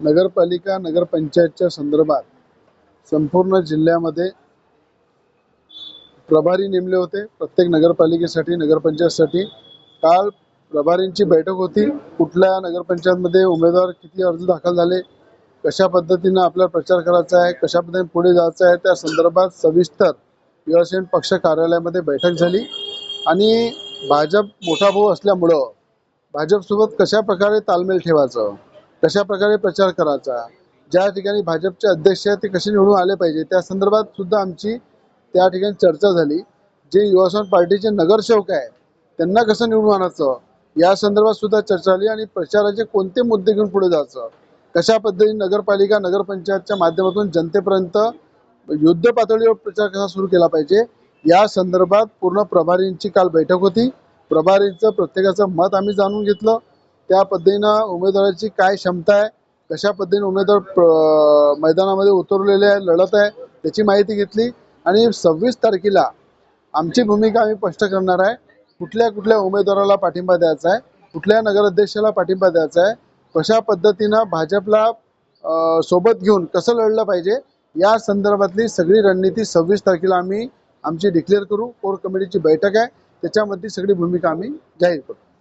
नगरपालिका नगरपंचायतच्या संदर्भात संपूर्ण जिल्ह्यामध्ये प्रभारी नेमले होते. प्रत्येक नगरपालिकेसाठी नगरपंचायतसाठी काल प्रभारींची बैठक होती. कुठल्या नगरपंचायतमध्ये उमेदवार किती अर्ज दाखल झाले? कशा पद्धतीनं आपला प्रचार करायचा आहे? कशा पद्धतीने पुढे जायचं आहे? त्या संदर्भात सविस्तर युवासेन पक्ष कार्यालयामध्ये बैठक झाली. आणि भाजप मोठा भाऊ असल्यामुळं भाजपसोबत कशा प्रकारे तालमेल ठेवायचं? कशा प्रकारे प्रचार करायचा? ज्या ठिकाणी भाजपचे अध्यक्ष ते कसे निवडून आले पाहिजे? त्या संदर्भात सुद्धा आमची त्या ठिकाणी चर्चा झाली. जे युवासन पार्टीचे नगरसेवक आहे त्यांना कसं निवडून आणायचं? या संदर्भात सुद्धा चर्चा झाली आणि प्रचाराचे कोणते मुद्दे घेऊन पुढे जायचं? कशा पद्धतीने नगरपालिका नगरपंचायतच्या माध्यमातून जनतेपर्यंत युद्ध पातळीवर प्रचार कसा सुरू केला पाहिजे? या संदर्भात पूर्ण प्रभारींची काल बैठक होती. प्रभारीचं प्रत्येकाचं मत आम्ही जाणून घेतलं. त्या पद्धतीनं उमेदवाराची काय क्षमता आहे कशा पद्धतीने उमेदवार प्र- मैदानामध्ये उतरलेले आहे लढत आहे त्याची माहिती घेतली. आणि सव्वीस तारखेला आमची भूमिका आम्ही स्पष्ट करणार आहे. कुठल्या कुठल्या उमेदवाराला पाठिंबा द्यायचा आहे कुठल्या नगराध्यक्षाला पाठिंबा द्यायचा आहे कशा पद्धतीनं भाजपला सोबत घेऊन कसं लढलं पाहिजे या संदर्भातली सगळी रणनीती सव्वीस तारखेला आम्ही आमची डिक्लेअर करू. कोर कमिटीची बैठक आहे. त्याच्यामध्ये सगळी भूमिका आम्ही जाहीर करू